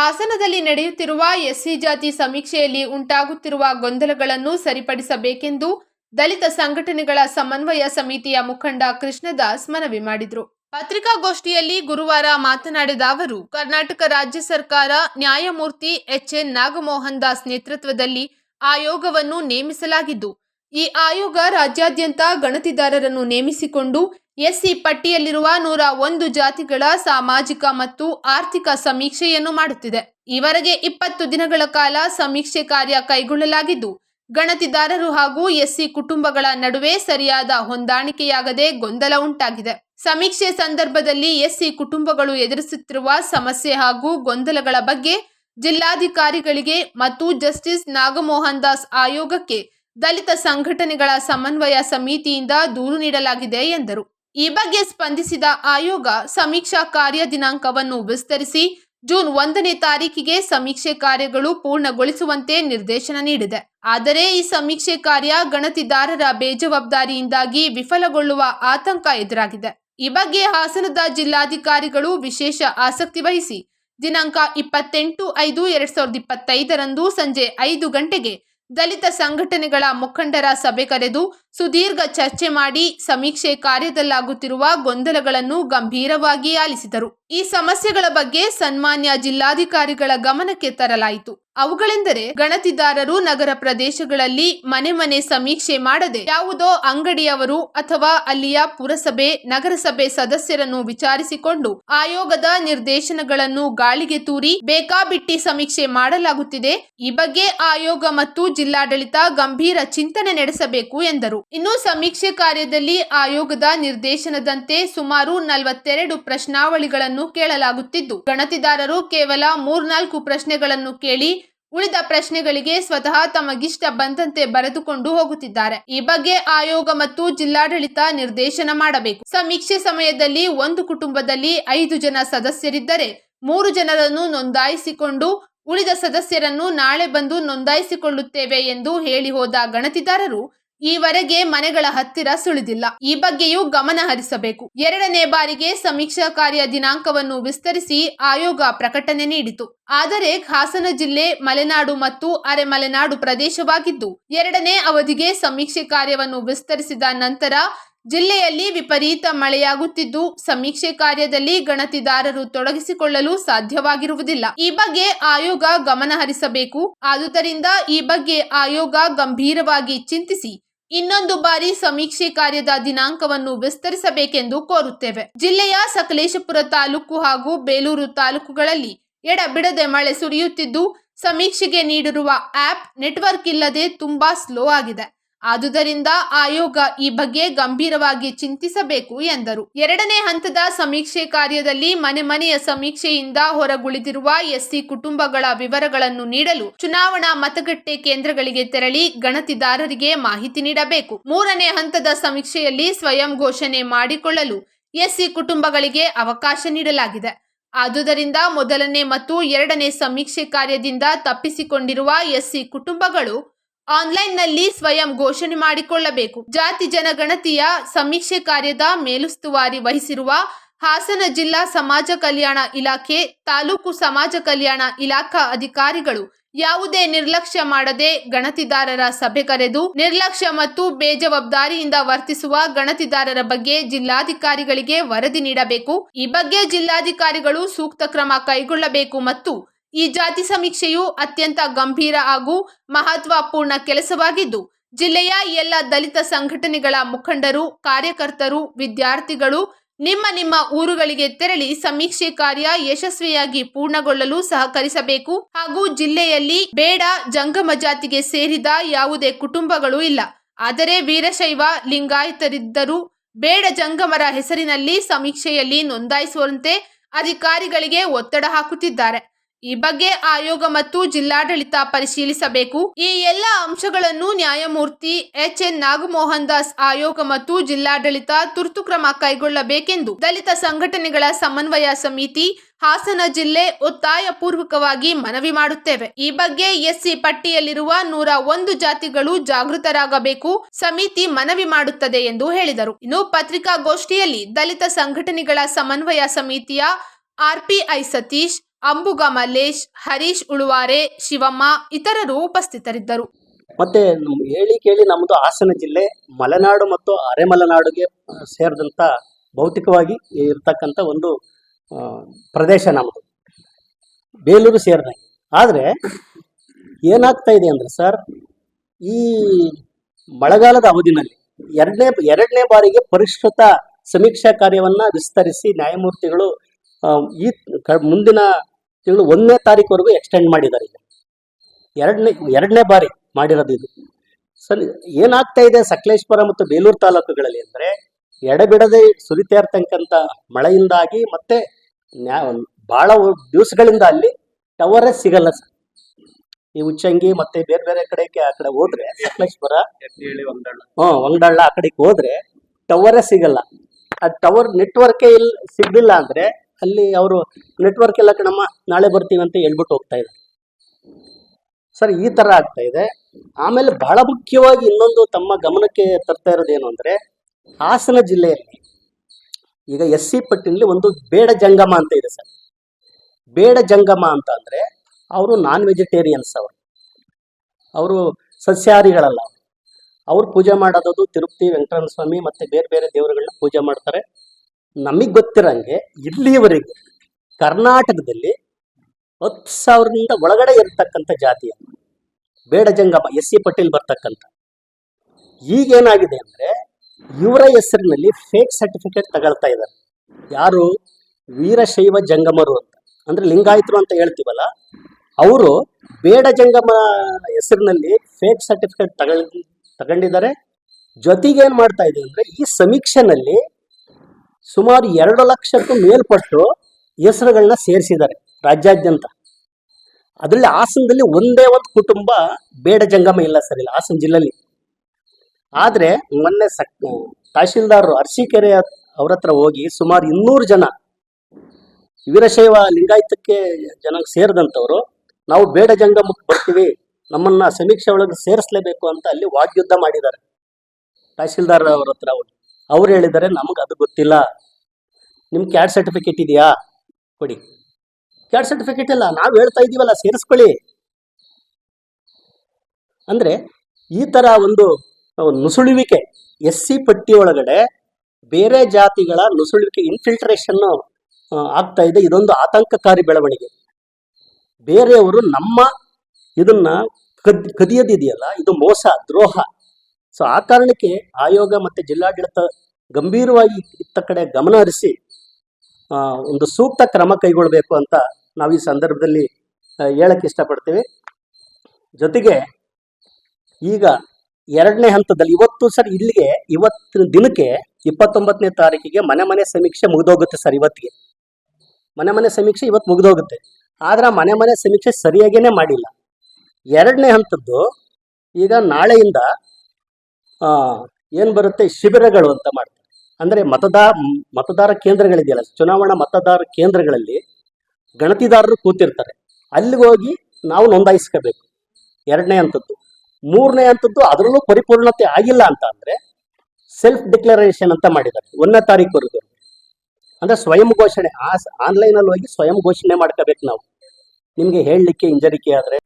ಹಾಸನದಲ್ಲಿ ನಡೆಯುತ್ತಿರುವ ಎಸ್ಸಿ ಜಾತಿ ಸಮೀಕ್ಷೆಯಲ್ಲಿ ಉಂಟಾಗುತ್ತಿರುವ ಗೊಂದಲಗಳನ್ನು ಸರಿಪಡಿಸಬೇಕೆಂದು ದಲಿತ ಸಂಘಟನೆಗಳ ಸಮನ್ವಯ ಸಮಿತಿಯ ಮುಖಂಡ ಕೃಷ್ಣದಾಸ್ ಮನವಿ ಮಾಡಿದರು. ಪತ್ರಿಕಾಗೋಷ್ಠಿಯಲ್ಲಿ ಗುರುವಾರ ಮಾತನಾಡಿದ ಅವರು, ಕರ್ನಾಟಕ ರಾಜ್ಯ ಸರ್ಕಾರ ನ್ಯಾಯಮೂರ್ತಿ ಎಚ್ಎನ್ ನಾಗಮೋಹನ್ ದಾಸ್ ನೇತೃತ್ವದಲ್ಲಿ ಆಯೋಗವನ್ನು ನೇಮಿಸಲಾಗಿದ್ದು, ಈ ಆಯೋಗ ರಾಜ್ಯಾದ್ಯಂತ ಗಣತಿದಾರರನ್ನು ನೇಮಿಸಿಕೊಂಡು ಎಸ್ಸಿ ಪಟ್ಟಿಯಲ್ಲಿರುವ ನೂರ ಒಂದು ಜಾತಿಗಳ ಸಾಮಾಜಿಕ ಮತ್ತು ಆರ್ಥಿಕ ಸಮೀಕ್ಷೆಯನ್ನು ಮಾಡುತ್ತಿದೆ. ಈವರೆಗೆ ಇಪ್ಪತ್ತು ದಿನಗಳ ಕಾಲ ಸಮೀಕ್ಷೆ ಕಾರ್ಯ ಕೈಗೊಳ್ಳಲಾಗಿದ್ದು, ಗಣತಿದಾರರು ಹಾಗೂ ಎಸ್ಸಿ ಕುಟುಂಬಗಳ ನಡುವೆ ಸರಿಯಾದ ಹೊಂದಾಣಿಕೆಯಾಗದೆ ಗೊಂದಲ ಉಂಟಾಗಿದೆ. ಸಮೀಕ್ಷೆ ಸಂದರ್ಭದಲ್ಲಿ ಎಸ್ಸಿ ಕುಟುಂಬಗಳು ಎದುರಿಸುತ್ತಿರುವ ಸಮಸ್ಯೆ ಹಾಗೂ ಗೊಂದಲಗಳ ಬಗ್ಗೆ ಜಿಲ್ಲಾಧಿಕಾರಿಗಳಿಗೆ ಮತ್ತು ಜಸ್ಟಿಸ್ ನಾಗಮೋಹನ್ ದಾಸ್ ಆಯೋಗಕ್ಕೆ ದಲಿತ ಸಂಘಟನೆಗಳ ಸಮನ್ವಯ ಸಮಿತಿಯಿಂದ ದೂರು ನೀಡಲಾಗಿದೆ ಎಂದರು. ಈ ಬಗ್ಗೆ ಸ್ಪಂದಿಸಿದ ಆಯೋಗ ಸಮೀಕ್ಷಾ ಕಾರ್ಯ ದಿನಾಂಕವನ್ನು ವಿಸ್ತರಿಸಿ ಜೂನ್ ಒಂದನೇ ತಾರೀಕಿಗೆ ಸಮೀಕ್ಷೆ ಕಾರ್ಯಗಳು ಪೂರ್ಣಗೊಳಿಸುವಂತೆ ನಿರ್ದೇಶನ ನೀಡಿದೆ. ಆದರೆ ಈ ಸಮೀಕ್ಷೆ ಕಾರ್ಯ ಗಣತಿದಾರರ ಬೇಜವಾಬ್ದಾರಿಯಿಂದಾಗಿ ವಿಫಲಗೊಳ್ಳುವ ಆತಂಕ ಎದುರಾಗಿದೆ. ಈ ಬಗ್ಗೆ ಹಾಸನದ ಜಿಲ್ಲಾಧಿಕಾರಿಗಳು ವಿಶೇಷ ಆಸಕ್ತಿ ವಹಿಸಿ ದಿನಾಂಕ ಇಪ್ಪತ್ತೆಂಟು ಐದು ಎರಡ್ ಸಾವಿರದ ಇಪ್ಪತ್ತೈದರಂದು ಸಂಜೆ ಐದು ಗಂಟೆಗೆ ದಲಿತ ಸಂಘಟನೆಗಳ ಮುಖಂಡರ ಸಭೆ ಕರೆದು ಸುದೀರ್ಘ ಚರ್ಚೆ ಮಾಡಿ ಸಮೀಕ್ಷೆ ಕಾರ್ಯದಲ್ಲಾಗುತ್ತಿರುವ ಗೊಂದಲಗಳನ್ನು ಗಂಭೀರವಾಗಿ ಆಲಿಸಿದರು. ಈ ಸಮಸ್ಯೆಗಳ ಬಗ್ಗೆ ಸನ್ಮಾನ್ಯ ಜಿಲ್ಲಾಧಿಕಾರಿಗಳ ಗಮನಕ್ಕೆ ತರಲಾಯಿತು. ಅವುಗಳೆಂದರೆ ಗಣತಿದಾರರು ನಗರ ಪ್ರದೇಶಗಳಲ್ಲಿ ಮನೆ ಮನೆ ಸಮೀಕ್ಷೆ ಮಾಡದೆ ಯಾವುದೋ ಅಂಗಡಿಯವರು ಅಥವಾ ಅಲ್ಲಿಯ ಪುರಸಭೆ, ನಗರಸಭೆ ಸದಸ್ಯರನ್ನು ವಿಚಾರಿಸಿಕೊಂಡು ಆಯೋಗದ ನಿರ್ದೇಶನಗಳನ್ನು ಗಾಳಿಗೆ ತೂರಿ ಬೇಕಾಬಿಟ್ಟಿ ಸಮೀಕ್ಷೆ ಮಾಡಲಾಗುತ್ತಿದೆ. ಈ ಬಗ್ಗೆ ಆಯೋಗ ಮತ್ತು ಜಿಲ್ಲಾಡಳಿತ ಗಂಭೀರ ಚಿಂತನೆ ನಡೆಸಬೇಕು ಎಂದರು. ಇನ್ನು ಸಮೀಕ್ಷೆ ಕಾರ್ಯದಲ್ಲಿ ಆಯೋಗದ ನಿರ್ದೇಶನದಂತೆ ಸುಮಾರು ನಲವತ್ತೆರಡು ಪ್ರಶ್ನಾವಳಿಗಳನ್ನು ಕೇಳಲಾಗುತ್ತಿದ್ದು, ಗಣತಿದಾರರು ಕೇವಲ ಮೂರ್ನಾಲ್ಕು ಪ್ರಶ್ನೆಗಳನ್ನು ಕೇಳಿ, ಉಳಿದ ಪ್ರಶ್ನೆಗಳಿಗೆ ಸ್ವತಃ ತಮಗಿಷ್ಟ ಬಂದಂತೆ ಬರೆದುಕೊಂಡು ಹೋಗುತ್ತಿದ್ದಾರೆ. ಈ ಬಗ್ಗೆ ಆಯೋಗ ಮತ್ತು ಜಿಲ್ಲಾಡಳಿತ ನಿರ್ದೇಶನ ಮಾಡಬೇಕು. ಸಮೀಕ್ಷೆ ಸಮಯದಲ್ಲಿ ಒಂದು ಕುಟುಂಬದಲ್ಲಿ ಐದು ಜನ ಸದಸ್ಯರಿದ್ದರೆ, ಮೂರು ಜನರನ್ನು ನೋಂದಾಯಿಸಿಕೊಂಡು, ಉಳಿದ ಸದಸ್ಯರನ್ನು ನಾಳೆ ಬಂದು ನೋಂದಾಯಿಸಿಕೊಳ್ಳುತ್ತೇವೆ ಎಂದು ಹೇಳಿ ಹೋದ ಗಣತಿದಾರರು ಈವರೆಗೆ ಮನೆಗಳ ಹತ್ತಿರ ಸುಳಿದಿಲ್ಲ. ಈ ಬಗ್ಗೆಯೂ ಗಮನ ಹರಿಸಬೇಕು. ಎರಡನೇ ಬಾರಿಗೆ ಸಮೀಕ್ಷಾ ಕಾರ್ಯ ದಿನಾಂಕವನ್ನು ವಿಸ್ತರಿಸಿ ಆಯೋಗ ಪ್ರಕಟಣೆ ನೀಡಿತು. ಆದರೆ ಹಾಸನ ಜಿಲ್ಲೆ ಮಲೆನಾಡು ಮತ್ತು ಅರೆ ಮಲೆನಾಡು ಪ್ರದೇಶವಾಗಿದ್ದು, ಎರಡನೇ ಅವಧಿಗೆ ಸಮೀಕ್ಷೆ ಕಾರ್ಯವನ್ನು ವಿಸ್ತರಿಸಿದ ನಂತರ ಜಿಲ್ಲೆಯಲ್ಲಿ ವಿಪರೀತ ಮಳೆಯಾಗುತ್ತಿದ್ದು, ಸಮೀಕ್ಷೆ ಕಾರ್ಯದಲ್ಲಿ ಗಣತಿದಾರರು ತೊಡಗಿಸಿಕೊಳ್ಳಲು ಸಾಧ್ಯವಾಗಿರುವುದಿಲ್ಲ. ಈ ಬಗ್ಗೆ ಆಯೋಗ ಗಮನಹರಿಸಬೇಕು ಆದುದರಿಂದ ಈ ಬಗ್ಗೆ ಆಯೋಗ ಗಂಭೀರವಾಗಿ ಚಿಂತಿಸಿ ಇನ್ನೊಂದು ಬಾರಿ ಸಮೀಕ್ಷೆ ಕಾರ್ಯದ ದಿನಾಂಕವನ್ನು ವಿಸ್ತರಿಸಬೇಕೆಂದು ಕೋರುತ್ತೇವೆ. ಜಿಲ್ಲೆಯ ಸಕಲೇಶಪುರ ತಾಲೂಕು ಹಾಗೂ ಬೇಲೂರು ತಾಲೂಕುಗಳಲ್ಲಿ ಎಡಬಿಡದೆ ಮಳೆ ಸುರಿಯುತ್ತಿದ್ದು, ಸಮೀಕ್ಷೆಗೆ ನೀಡಿರುವ ಆಪ್ ನೆಟ್ವರ್ಕ್ ಇಲ್ಲದೆ ತುಂಬಾ ಸ್ಲೋ ಆಗಿದೆ. ಆದುದರಿಂದ ಆಯೋಗ ಈ ಬಗ್ಗೆ ಗಂಭೀರವಾಗಿ ಚಿಂತಿಸಬೇಕು ಎಂದರು. ಎರಡನೇ ಹಂತದ ಸಮೀಕ್ಷೆ ಕಾರ್ಯದಲ್ಲಿ ಮನೆ ಮನೆಯ ಸಮೀಕ್ಷೆಯಿಂದ ಹೊರಗುಳಿದಿರುವ ಎಸ್ಸಿ ಕುಟುಂಬಗಳ ವಿವರಗಳನ್ನು ನೀಡಲು ಚುನಾವಣಾ ಮತಗಟ್ಟೆ ಕೇಂದ್ರಗಳಿಗೆ ತೆರಳಿ ಗಣತಿದಾರರಿಗೆ ಮಾಹಿತಿ ನೀಡಬೇಕು. ಮೂರನೇ ಹಂತದ ಸಮೀಕ್ಷೆಯಲ್ಲಿ ಸ್ವಯಂ ಘೋಷಣೆ ಮಾಡಿಕೊಳ್ಳಲು ಎಸ್ಸಿ ಕುಟುಂಬಗಳಿಗೆ ಅವಕಾಶ ನೀಡಲಾಗಿದೆ. ಆದುದರಿಂದ ಮೊದಲನೇ ಮತ್ತು ಎರಡನೇ ಸಮೀಕ್ಷೆ ಕಾರ್ಯದಿಂದ ತಪ್ಪಿಸಿಕೊಂಡಿರುವ ಎಸ್ಸಿ ಕುಟುಂಬಗಳು ಆನ್ಲೈನ್ನಲ್ಲಿ ಸ್ವಯಂ ಘೋಷಣೆ ಮಾಡಿಕೊಳ್ಳಬೇಕು. ಜಾತಿ ಜನಗಣತಿಯ ಸಮೀಕ್ಷೆ ಕಾರ್ಯದ ಮೇಲುಸ್ತುವಾರಿ ವಹಿಸಿರುವ ಹಾಸನ ಜಿಲ್ಲಾ ಸಮಾಜ ಕಲ್ಯಾಣ ಇಲಾಖೆ, ತಾಲೂಕು ಸಮಾಜ ಕಲ್ಯಾಣ ಇಲಾಖಾ ಅಧಿಕಾರಿಗಳು ಯಾವುದೇ ನಿರ್ಲಕ್ಷ್ಯ ಮಾಡದೆ ಗಣತಿದಾರರ ಸಭೆ ಕರೆದು, ನಿರ್ಲಕ್ಷ್ಯ ಮತ್ತು ಬೇಜವಾಬ್ದಾರಿಯಿಂದ ವರ್ತಿಸುವ ಗಣತಿದಾರರ ಬಗ್ಗೆ ಜಿಲ್ಲಾಧಿಕಾರಿಗಳಿಗೆ ವರದಿ ನೀಡಬೇಕು. ಈ ಬಗ್ಗೆ ಜಿಲ್ಲಾಧಿಕಾರಿಗಳು ಸೂಕ್ತ ಕ್ರಮ ಕೈಗೊಳ್ಳಬೇಕು ಮತ್ತು ಈ ಜಾತಿ ಸಮೀಕ್ಷೆಯು ಅತ್ಯಂತ ಗಂಭೀರ ಹಾಗೂ ಮಹತ್ವಪೂರ್ಣ ಕೆಲಸವಾಗಿದ್ದು, ಜಿಲ್ಲೆಯ ಎಲ್ಲ ದಲಿತ ಸಂಘಟನೆಗಳ ಮುಖಂಡರು, ಕಾರ್ಯಕರ್ತರು, ವಿದ್ಯಾರ್ಥಿಗಳು ನಿಮ್ಮ ನಿಮ್ಮ ಊರುಗಳಿಗೆ ತೆರಳಿ ಸಮೀಕ್ಷೆ ಕಾರ್ಯ ಯಶಸ್ವಿಯಾಗಿ ಪೂರ್ಣಗೊಳ್ಳಲು ಸಹಕರಿಸಬೇಕು. ಹಾಗೂ ಜಿಲ್ಲೆಯಲ್ಲಿ ಬೇಡ ಜಂಗಮ ಜಾತಿಗೆ ಸೇರಿದ ಯಾವುದೇ ಕುಟುಂಬಗಳು ಇಲ್ಲ. ಆದರೆ ವೀರಶೈವ, ಲಿಂಗಾಯತರಿದ್ದರೂ ಬೇಡ ಜಂಗಮರ ಹೆಸರಿನಲ್ಲಿ ಸಮೀಕ್ಷೆಯಲ್ಲಿ ನೋಂದಾಯಿಸುವಂತೆ ಅಧಿಕಾರಿಗಳಿಗೆ ಒತ್ತಡ ಹಾಕುತ್ತಿದ್ದಾರೆ. ಈ ಬಗ್ಗೆ ಆಯೋಗ ಮತ್ತು ಜಿಲ್ಲಾಡಳಿತ ಪರಿಶೀಲಿಸಬೇಕು. ಈ ಎಲ್ಲ ಅಂಶಗಳನ್ನು ನ್ಯಾಯಮೂರ್ತಿ ಎಚ್ ಎನ್ ನಾಗಮೋಹನ್ ದಾಸ್ ಆಯೋಗ ಮತ್ತು ಜಿಲ್ಲಾಡಳಿತ ತುರ್ತು ಕ್ರಮ ಕೈಗೊಳ್ಳಬೇಕೆಂದು ದಲಿತ ಸಂಘಟನೆಗಳ ಸಮನ್ವಯ ಸಮಿತಿ, ಹಾಸನ ಜಿಲ್ಲೆ ಒತ್ತಾಯ ಪೂರ್ವಕವಾಗಿ ಮನವಿ ಮಾಡುತ್ತೇವೆ. ಈ ಬಗ್ಗೆ ಎಸ್ಸಿ ಪಟ್ಟಿಯಲ್ಲಿರುವ ನೂರ ಒಂದು ಜಾತಿಗಳು ಜಾಗೃತರಾಗಬೇಕು, ಸಮಿತಿ ಮನವಿ ಮಾಡುತ್ತದೆ ಎಂದು ಹೇಳಿದರು. ಇನ್ನು ಪತ್ರಿಕಾಗೋಷ್ಠಿಯಲ್ಲಿ ದಲಿತ ಸಂಘಟನೆಗಳ ಸಮನ್ವಯ ಸಮಿತಿಯ ಆರ್ಪಿಐ ಸತೀಶ್ ಅಂಬುಗ ಮಲ್ಲೇಶ್, ಹರೀಶ್ ಉಳುವಾರೆ, ಶಿವಮ್ಮ ಇತರರು ಉಪಸ್ಥಿತರಿದ್ದರು. ಮತ್ತೆ ಹೇಳಿ ಕೇಳಿ ನಮ್ಮದು ಹಾಸನ ಜಿಲ್ಲೆ ಮಲೆನಾಡು ಮತ್ತು ಅರೆಮಲೆನಾಡುಗೆ ಸೇರಿದಂಥ ಭೌತಿಕವಾಗಿ ಇರ್ತಕ್ಕಂಥ ಒಂದು ಪ್ರದೇಶ ನಮ್ಮದು ಬೇಲೂರು ಸೇರಿದಂಗೆ. ಆದರೆ ಏನಾಗ್ತಾ ಇದೆ ಅಂದರೆ ಸರ್, ಈ ಮಳೆಗಾಲದ ಅವಧಿನಲ್ಲಿ ಎರಡನೇ ಎರಡನೇ ಬಾರಿಗೆ ಪರಿಷ್ಕೃತ ಸಮೀಕ್ಷಾ ಕಾರ್ಯವನ್ನ ವಿಸ್ತರಿಸಿ ನ್ಯಾಯಮೂರ್ತಿಗಳು ಈ ಮುಂದಿನ ತಿಂಗಳು ಒಂದನೇ ತಾರೀಕುವರೆಗೂ ಎಕ್ಸ್ಟೆಂಡ್ ಮಾಡಿದ್ದಾರೆ ಈಗ ಎರಡನೇ ಎರಡನೇ ಬಾರಿ ಮಾಡಿರೋದು ಇದು. ಸರಿ ಏನಾಗ್ತಾ ಇದೆ ಸಕಲೇಶ್ವರ ಮತ್ತು ಬೇಲೂರು ತಾಲೂಕುಗಳಲ್ಲಿ ಅಂದರೆ ಎಡಬಿಡದೆ ಸುರಿತಾ ಇರ್ತಕ್ಕಂಥ ಮಳೆಯಿಂದಾಗಿ ಮತ್ತೆ ಭಾಳ ದಿವಸಗಳಿಂದ ಅಲ್ಲಿ ಟವರೇ ಸಿಗಲ್ಲ ಸರ್. ಈ ಉಚ್ಚಂಗಿ ಮತ್ತೆ ಬೇರೆ ಬೇರೆ ಕಡೆಗೆ ಆ ಕಡೆ ಹೋದ್ರೆ ಸಕಲೇಶ್ವರ ಹ್ಮ್ ಒಂಗಡಳ್ಳ ಆ ಕಡೆಗೆ ಹೋದ್ರೆ ಟವರೇ ಸಿಗಲ್ಲ. ಆ ಟವರ್ ನೆಟ್ವರ್ಕೇ ಇಲ್ಲಿ ಸಿಗ್ಲಿಲ್ಲ ಅಂದ್ರೆ ಅಲ್ಲಿ ಅವರು ನೆಟ್ವರ್ಕ್ ಎಲ್ಲ ಕಣಮ್ಮ, ನಾಳೆ ಬರ್ತೀವಿ ಅಂತ ಹೇಳ್ಬಿಟ್ಟು ಹೋಗ್ತಾ ಇದ್ದಾರೆ. ಸರ್, ಈ ಥರ ಆಗ್ತಾ ಇದೆ. ಆಮೇಲೆ ಬಹಳ ಮುಖ್ಯವಾಗಿ ಇನ್ನೊಂದು ತಮ್ಮ ಗಮನಕ್ಕೆ ತರ್ತಾ ಇರೋದೇನು ಅಂದ್ರೆ, ಹಾಸನ ಜಿಲ್ಲೆಯಲ್ಲಿ ಈಗ ಎಸ್ ಸಿ ಪಟ್ಟಿನಲ್ಲಿ ಒಂದು ಬೇಡ ಜಂಗಮ ಅಂತ ಇದೆ ಸರ್. ಬೇಡ ಜಂಗಮ ಅಂತ ಅಂದರೆ ಅವರು ನಾನ್ ವೆಜಿಟೇರಿಯನ್ಸ್ ಅವರು. ಅವರು ಸಸ್ಯಾಹಾರಿಗಳಲ್ಲ ಅವ್ರು. ಪೂಜೆ ಮಾಡೋದು ತಿರುಪತಿ, ವೆಂಕಟರಮಣ ಸ್ವಾಮಿ ಮತ್ತು ಬೇರೆ ಬೇರೆ ದೇವರುಗಳನ್ನ ಪೂಜೆ ಮಾಡ್ತಾರೆ. ನಮಗೆ ಗೊತ್ತಿರಂಗೆ ಇಲ್ಲಿಯವರೆಗೆ ಕರ್ನಾಟಕದಲ್ಲಿ ಹತ್ತು ಸಾವಿರದಿಂದ ಒಳಗಡೆ ಇರತಕ್ಕಂಥ ಜಾತಿ ಅದು. ಬೇಡ ಜಂಗಮ, ಎಸ್ ಸಿ ಪಟೇಲ್ ಬರ್ತಕ್ಕಂಥ. ಈಗೇನಾಗಿದೆ ಅಂದ್ರೆ ಇವರ ಹೆಸರಿನಲ್ಲಿ ಫೇಕ್ ಸರ್ಟಿಫಿಕೇಟ್ ತಗೊಳ್ತಾ ಇದ್ದಾರೆ. ಯಾರು? ವೀರಶೈವ ಜಂಗಮರು ಅಂತ. ಅಂದ್ರೆ ಲಿಂಗಾಯತರು ಅಂತ ಹೇಳ್ತೀವಲ್ಲ, ಅವರು ಬೇಡ ಜಂಗಮ ಹೆಸರಿನಲ್ಲಿ ಫೇಕ್ ಸರ್ಟಿಫಿಕೇಟ್ ತಗೊಳ್, ತಗೊಂಡಿದ್ದಾರೆ. ಜೊತೆಗೆ ಏನ್ ಮಾಡ್ತಾ ಇದೆ ಅಂದ್ರೆ ಈ ಸಮೀಕ್ಷೆನಲ್ಲಿ ಸುಮಾರು ಎರಡು ಲಕ್ಷಕ್ಕೂ ಮೇಲ್ಪಟ್ಟು ಹೆಸರುಗಳನ್ನ ಸೇರಿಸಿದ್ದಾರೆ ರಾಜ್ಯಾದ್ಯಂತ. ಅದರಲ್ಲಿ ಹಾಸನದಲ್ಲಿ ಒಂದೇ ಒಂದು ಕುಟುಂಬ ಬೇಡ ಜಂಗಮ ಇಲ್ಲ ಸರ್ ಇಲ್ಲ ಹಾಸನ ಜಿಲ್ಲೆಯಲ್ಲಿ. ಆದರೆ ಮೊನ್ನೆ ಸಕ್ ತಹಶೀಲ್ದಾರರು ಅರಸೀಕೆರೆ ಅವ್ರ ಹತ್ರ ಹೋಗಿ ಸುಮಾರು ಇನ್ನೂರು ಜನ ವೀರಶೈವ ಲಿಂಗಾಯತಕ್ಕೆ ಜನ ಸೇರಿದಂಥವ್ರು, ನಾವು ಬೇಡ ಜಂಗಮಕ್ಕೆ ಬರ್ತೀವಿ, ನಮ್ಮನ್ನ ಸಮೀಕ್ಷೆ ಒಳಗೆ ಸೇರಿಸಲೇಬೇಕು ಅಂತ ಅಲ್ಲಿ ವಾಗ್ಯುದ್ಧ ಮಾಡಿದ್ದಾರೆ. ತಹಶೀಲ್ದಾರ್ ಅವ್ರ ಹತ್ರ ಹೋಗಿ. ಅವ್ರು ಹೇಳಿದ್ದಾರೆ ನಮಗೆ ಅದು ಗೊತ್ತಿಲ್ಲ. ನಿಮ್ಮ ಕ್ಯಾಟ್ ಸರ್ಟಿಫಿಕೇಟ್ ಇದೆಯಾ? ಕೊಡಿ. ಕ್ಯಾಟ್ ಸರ್ಟಿಫಿಕೇಟ್ ಇಲ್ಲ ನಾವು ಹೇಳ್ತಾ ಇದೀವಲ್ಲ ಸೇರಿಸ್ಕೊಳ್ಳಿ. ಅಂದ್ರೆ ಈ ತರ ಒಂದು ನುಸುಳುವಿಕೆ, ಎಸ್ ಸಿ ಪಟ್ಟಿ ಒಳಗಡೆ ಬೇರೆ ಜಾತಿಗಳ ನುಸುಳುವಿಕೆ ಇನ್ಫಿಲ್ಟ್ರೇಷನ್ ಆಗ್ತಾ ಇದೆ. ಇದೊಂದು ಆತಂಕಕಾರಿ ಬೆಳವಣಿಗೆ. ಬೇರೆಯವರು ನಮ್ಮ ಇದನ್ನ ಕದ್, ಕದಿಯದಿದೆಯಲ್ಲ, ಇದು ಮೋಸ, ದ್ರೋಹ. ಸೊ ಆ ಕಾರಣಕ್ಕೆ ಆಯೋಗ ಮತ್ತು ಜಿಲ್ಲಾಡಳಿತ ಗಂಭೀರವಾಗಿ ಇತ್ತ ಕಡೆ ಗಮನ ಹರಿಸಿ ಒಂದು ಸೂಕ್ತ ಕ್ರಮ ಕೈಗೊಳ್ಳಬೇಕು ಅಂತ ನಾವು ಈ ಸಂದರ್ಭದಲ್ಲಿ ಹೇಳಕ್ಕೆ ಹೇಳಕ್ ಇಷ್ಟಪಡ್ತೀವಿ. ಜೊತೆಗೆ ಈಗ ಎರಡನೇ ಹಂತದಲ್ಲಿ ಇವತ್ತು ಸರ್ ಇಲ್ಲಿಗೆ ಇವತ್ತಿನ ದಿನಕ್ಕೆ ಇಪ್ಪತ್ತೊಂಬತ್ತನೇ ತಾರೀಕಿಗೆ ಮನೆ ಮನೆ ಸಮೀಕ್ಷೆ ಮುಗಿದೋಗುತ್ತೆ ಸರ್ ಇವತ್ತಿಗೆ. ಮನೆ ಮನೆ ಸಮೀಕ್ಷೆ ಇವತ್ತು ಮುಗಿದೋಗುತ್ತೆ. ಆದ್ರೆ ಮನೆ ಮನೆ ಸಮೀಕ್ಷೆ ಸರಿಯಾಗೇನೆ ಮಾಡಿಲ್ಲ. ಎರಡನೇ ಹಂತದ್ದು ಈಗ ನಾಳೆಯಿಂದ ಏನ್ ಬರುತ್ತೆ? ಶಿಬಿರಗಳು ಅಂತ ಮಾಡ್ತಾರೆ. ಅಂದ್ರೆ ಮತದಾ, ಮತದಾರ ಕೇಂದ್ರಗಳಿದೆಯಲ್ಲ, ಚುನಾವಣಾ ಮತದಾರ ಕೇಂದ್ರಗಳಲ್ಲಿ ಗಣತಿದಾರರು ಕೂತಿರ್ತಾರೆ. ಅಲ್ಲಿಗೆ ಹೋಗಿ ನಾವು ನೋಂದಾಯಿಸ್ಕೋಬೇಕು. ಎರಡನೇ ಅಂಥದ್ದು. ಮೂರನೇ ಅಂಥದ್ದು ಅದರಲ್ಲೂ ಪರಿಪೂರ್ಣತೆ ಆಗಿಲ್ಲ ಅಂತ ಅಂದ್ರೆ ಸೆಲ್ಫ್ ಡಿಕ್ಲರೇಷನ್ ಅಂತ ಮಾಡಿದ್ದಾರೆ. ಒಂದನೇ ತಾರೀಕುವರೆಗೂ. ಅಂದ್ರೆ ಸ್ವಯಂ ಘೋಷಣೆ, ಆ ಆನ್ಲೈನ್ ಅಲ್ಲಿ ಹೋಗಿ ಸ್ವಯಂ ಘೋಷಣೆ ಮಾಡ್ಕೋಬೇಕು ನಾವು. ನಿಮ್ಗೆ ಹೇಳಲಿಕ್ಕೆ ಹಿಂಜರಿಕೆ ಆದ್ರೆ.